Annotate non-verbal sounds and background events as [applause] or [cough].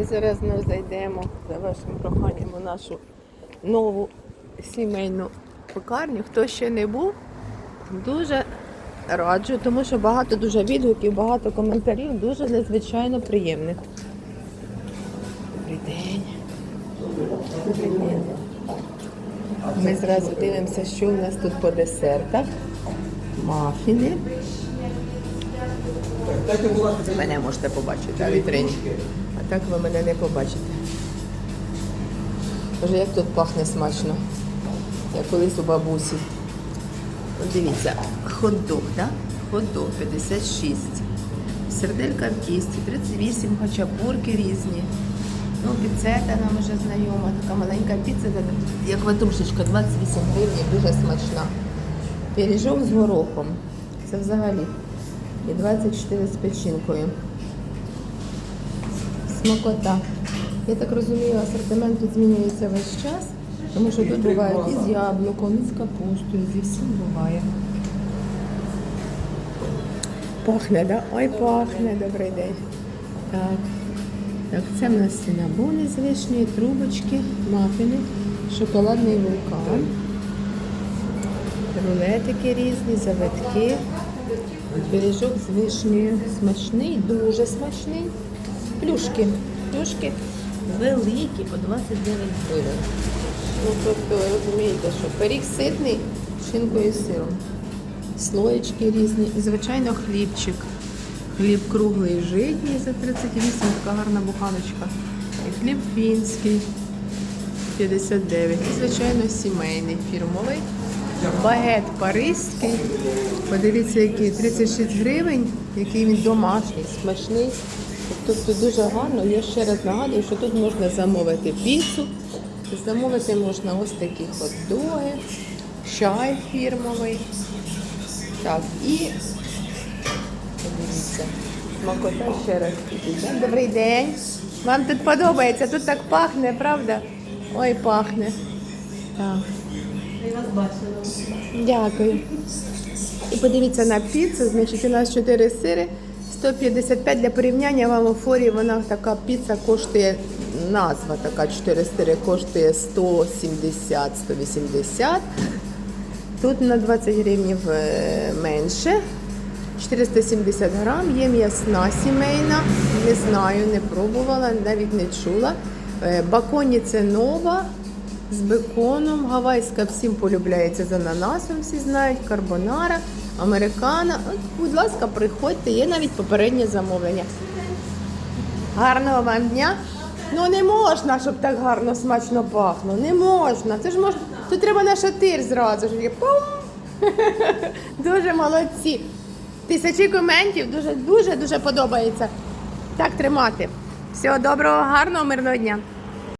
Ми зараз знову зайдемо за вашим проханням у нашу нову сімейну пекарню. Хто ще не був, дуже раджу, тому що багато дуже відгуків, багато коментарів, дуже надзвичайно приємних. Добрий день. Добрий день. Ми зразу дивимося, що у нас тут по десертах. Мафіни. Мене можете побачити а вітрині. Так ви мене не побачите. Боже, як тут пахне смачно. Як колись у бабусі. От дивіться, хот-дог, да? Хот-дог 56. Серделька в тісті, 38 хачапурки різні. Ну, піцета нам вже знайома, така маленька піца, як ватрушечка, 28 гривень, дуже смачна. Пиріжок з горохом. Це взагалі. І 24 з печінкою. Смакота. Я так розумію, асортимент тут змінюється весь час, тому що тут бувають і з яблуком, і з капустою, зі всім буває. Пахне, да? Ой, пахне, добрий день. Так. Так, це в нас синабони з вишні, трубочки, мафіни, шоколадний вулкан, рулетики різні, завитки, пиріжок з вишнею. Смачний, дуже смачний. Плюшки. Плюшки великі, по 29 гривень. Ну, тобто, ви розумієте, що пиріг ситний з шинкою і сиром. Слоєчки різні. І, звичайно, хлібчик. Хліб круглий житній за 38, така гарна буханочка. І хліб фінський 59. І, звичайно, сімейний, фірмовий. Багет паризький. Подивіться, який 36 гривень, який він домашній, смачний. Тобто дуже гарно. Я ще раз нагадую, що тут можна замовити піцу, замовити можна ось такі хот-доги, чай фірмовий. Так, і Подивіться. Смакота ще раз підійде. Добрий день. Вам тут подобається, тут так пахне, правда? Ой, пахне. Так. Дякую. І подивіться на піцу, значить у нас 4 сири, 155 для порівняння в Амофорі вона така піца коштує, назва така 4 сири коштує 170-180. Тут на 20 гривень е, менше. 470 грам, є м'ясна сімейна, не знаю, не пробувала, навіть не чула. Е, Баконі це нова з беконом, гавайська всім полюбляється з ананасом, всі знають, карбонара, американа. От, будь ласка, приходьте, є навіть попереднє замовлення. Гарного вам дня. Ну не можна, щоб так гарно смачно пахло. Не можна. Це ж можна. Тут треба на шатир зразу. ж. Пум! [laughs] Дуже молодці. Тисячі коментів, дуже дуже дуже подобається. Так тримати. Всього доброго, гарного, мирного дня.